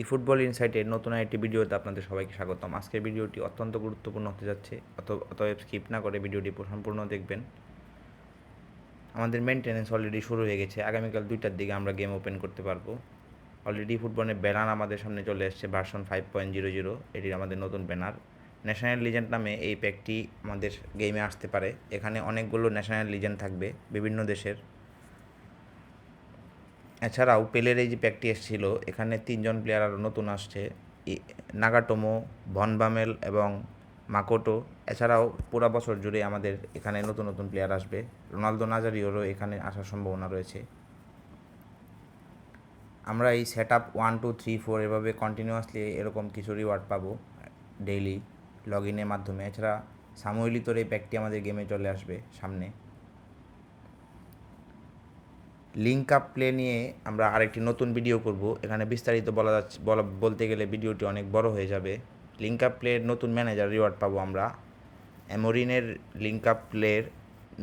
ই football ইনসাইটের নতুন একটি ভিডিওতে আপনাদের সবাইকে স্বাগতম। আজকের ভিডিওটি অত্যন্ত গুরুত্বপূর্ণ হতে যাচ্ছে, অত, অতএব স্কিপ না করে ভিডিওটি সম্পূর্ণ দেখবেন। আমাদের মেনটেনেন্স অলরেডি শুরু হয়ে গেছে, আগামীকাল দুইটার দিকে আমরা গেম ওপেন করতে পারব। অলরেডি ফুটবলের ব্যানার আমাদের সামনে চলে এসছে version five point zero zero এটির আমাদের নতুন ব্যানার ন্যাশনাল লিজেন্ড নামে এই প্যাকটি আমাদের গেমে আসতে পারে। এখানে অনেকগুলো ন্যাশনাল লিজেন্ড থাকবে, বিভিন্ন দেশের। এছাড়াও পেলের এই যে প্যাকটি এসেছিল, এখানে তিনজন প্লেয়ার আরও নতুন আসছে। নাগাটোমো, ভনবামেল এবং মাকোটো। এছাড়াও পুরা বছর জুড়ে আমাদের এখানে নতুন নতুন প্লেয়ার আসবে। রোনালদো নাজারিওরও এখানে আসার সম্ভাবনা রয়েছে। আমরা এই set up one two three four এভাবে কন্টিনিউয়াসলি এরকম কিছু রিওয়ার্ড পাবো ডেইলি লগ ইনের মাধ্যমে। এছাড়া সাময়িলিতর এই প্যাকটি আমাদের গেমে চলে আসবে সামনে। লিঙ্ক আপ প্লে নিয়ে আমরা আরেকটি নতুন ভিডিও করব। এখানে বিস্তারিত বলা যাচ্ছে বলা বলতে গেলে ভিডিওটি অনেক বড় হয়ে যাবে। লিঙ্ক আপ প্লের নতুন ম্যানেজার রিওয়ার্ড পাবো আমরা। অ্যামোরিনের লিঙ্ক আপ প্লের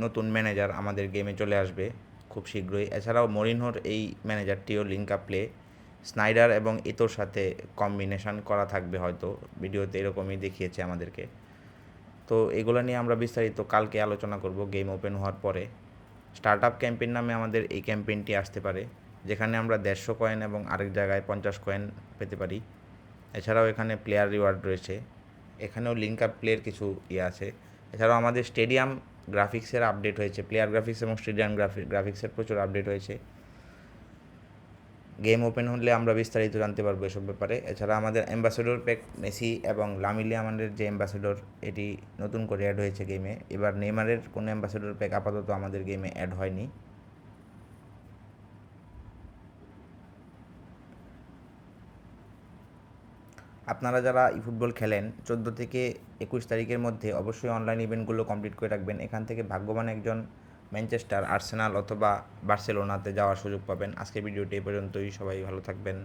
নতুন ম্যানেজার আমাদের গেমে চলে আসবে খুব শীঘ্রই। এছাড়াও মরিনহোর এই ম্যানেজারটিও লিঙ্ক আপ প্লে স্নাইডার এবং ইতোর সাথে কম্বিনেশন করা থাকবে হয়তো। ভিডিওতে এরকমই দেখিয়েছে আমাদেরকে। তো এগুলো নিয়ে আমরা বিস্তারিত কালকে আলোচনা করব। গেম ওপেন হওয়ার পরে। স্টার্ট আপ ক্যাম্পেইন নামে আমাদের এই ক্যাম্পেইনটি আসতে পারে, যেখানে আমরা দেড়শো কয়েন এবং আরেক জায়গায় পঞ্চাশ কয়েন পেতে পারি। এছাড়াও এখানে প্লেয়ার রিওয়ার্ড রয়েছে, এখানেও লিঙ্ক আপ প্লেয়ার কিছু ইয়ে আছে। এছাড়াও আমাদের স্টেডিয়াম গ্রাফিক্সের আপডেট হয়েছে প্লেয়ার গ্রাফিক্স এবং স্টেডিয়াম গ্রাফিক গ্রাফিক্সের প্রচুর আপডেট হয়েছে। গেম ওপেন হলে আমরা বিস্তারিত জানতে পারব এসব ব্যাপারে। এছাড়া আমাদের অ্যাম্বাসেডর প্যাক মেসি এবং লামিলি আমাদের যে অ্যাম্বাসেডর এটি নতুন করে অ্যাড হয়েছে গেমে এবার নেইমারের কোনো অ্যাম্বাসেডর প্যাক আপাতত আমাদের গেমে অ্যাড হয়নি। আপনারা যারা ই ফুটবল খেলেন, চোদ্দ থেকে একুশ তারিখের মধ্যে অবশ্যই অনলাইন ইভেন্টগুলো কমপ্লিট করে রাখবেন। এখান থেকে ভাগ্যবান একজন ম্যানচেস্টার আর্সেনাল অথবা বার্সেলোনাতে যাওয়ার সুযোগ পাবেন। আজকের ভিডিওটি এই পর্যন্তই। সবাই ভালো থাকবেন।